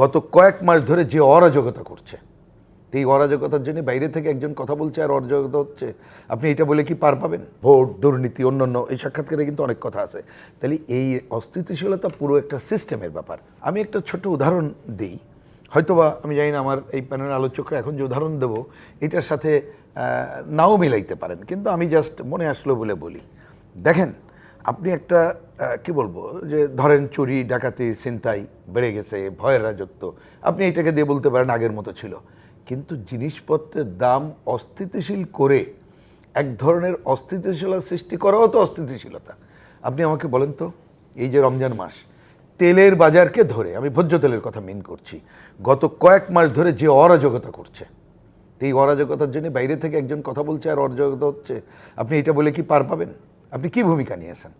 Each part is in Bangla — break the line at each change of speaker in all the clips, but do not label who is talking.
গত কয়েক মাস ধরে যে অরাজকতা করছে, এই অরাজকতার জন্য বাইরে থেকে একজন কথা বলছে আর অরাজকতা হচ্ছে, আপনি এটা বলে কি পার পাবেন? ভোট, দুর্নীতি, অন্যান্য এই সাক্ষাৎকারে কিন্তু অনেক কথা আছে। তাহলে এই অস্থিতিশীলতা পুরো একটা সিস্টেমের ব্যাপার। আমি একটা ছোট উদাহরণ দিই। হয়তোবা, আমি জানি না আমার এই প্যানেল আলোচকরা এখন যে উদাহরণ দেবো, এটার সাথে নাও মিলাইতে পারেন। কিন্তু আমি জাস্ট মনে আসলো বলে বলি। দেখেন আপনি একটা কি বলব, যে ধরেন চুরি, ডাকাতি, ছিনতাই বেড়ে গেছে, ভয়ের রাজত্ব, আপনি এটাকে দিয়ে বলতে পারেন আগের মতো ছিল। কিন্তু জিনিসপত্রের দাম অস্থিতিশীল করে এক ধরনের অস্থিতিশীলতা সৃষ্টি করাও তো অস্থিতিশীলতা। আপনি আমাকে বলেন তো, এই যে রমজান মাস, তেলের বাজারকে ধরে, আমি ভোজ্য তেলের কথা মিন করছি, গত কয়েক মাস ধরে যে অরাজকতা করছে, এই অরাজকতার জন্য বাইরে থেকে একজন কথা বলছে আর অরাজকতা হচ্ছে, আপনি এটা বলে কি পার পাবেন? আপনি কি ভূমিকা নিয়েছেন?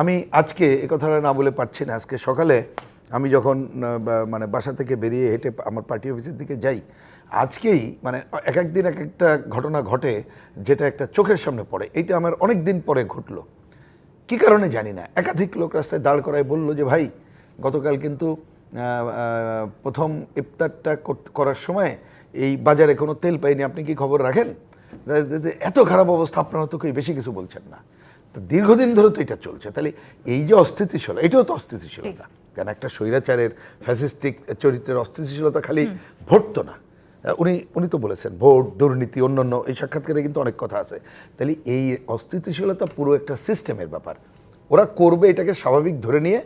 আমি আজকে এ কথাটা না বলে পারছি না। আজকে সকালে আমি যখন মানে বাসা থেকে বেরিয়ে হেঁটে আমার পার্টি অফিসের দিকে যাই, আজকেই মানে এক এক দিন এক একটা ঘটনা ঘটে যেটা একটা চোখের সামনে পড়ে। এইটা আমার অনেক দিন পরে ঘটলো। কি কারণে জানি না। একাধিক লোক রাস্তায় দাঁড় করায় বলল যে, ভাই, গতকাল কিন্তু প্রথম ইফতারটা করার সময় এই বাজারে কোনো তেল পাইনি। আপনি কি খবর রাখেন? এত খারাপ অবস্থা আপনারা তো কেউ বেশি কিছু বলছেন না। তো দীর্ঘদিন ধরে তো এটা চলছে। তাহলে এই যে অস্থিতিশীলতা এটাও তো অস্থিতিশীলতা। কারণ একটা স্বৈরাচারের ফ্যাসিস্টিক চরিত্রের অস্থিতিশীলতা খালি ভোট তো না। উনি উনি তো বলেছেন ভোট দুর্নীতি অন্যান্য এই সাক্ষাৎকারে কিন্তু অনেক কথা আছে। তাহলে এই অস্থিতিশীলতা পুরো একটা সিস্টেমের ব্যাপার। ওরা করবে এটাকে স্বাভাবিক ধরে নিয়ে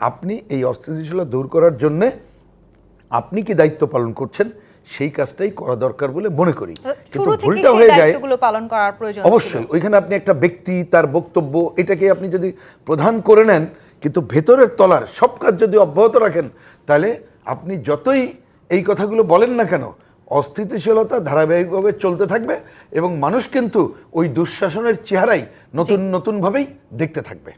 আপনি এই অস্থিতিশীলতা দূর করার জন্যে আপনি কি দায়িত্ব পালন করছেন? সেই কাজটাই করা দরকার বলে মনে করি। কিন্তু ভুলটা হয়ে যায়
পালন করার প্রয়োজন
অবশ্যই ওইখানে আপনি একটা ব্যক্তি তার বক্তব্য এটাকে আপনি যদি প্রধান করে নেন কিন্তু ভেতরের তলার সব কাজ যদি অব্যাহত রাখেন তাহলে আপনি যতই এই কথাগুলো বলেন না কেন অস্থিতিশীলতা ধারাবাহিকভাবে চলতে থাকবে এবং মানুষ কিন্তু ওই দুঃশাসনের চেহারাই নতুন নতুনভাবেই দেখতে থাকবে।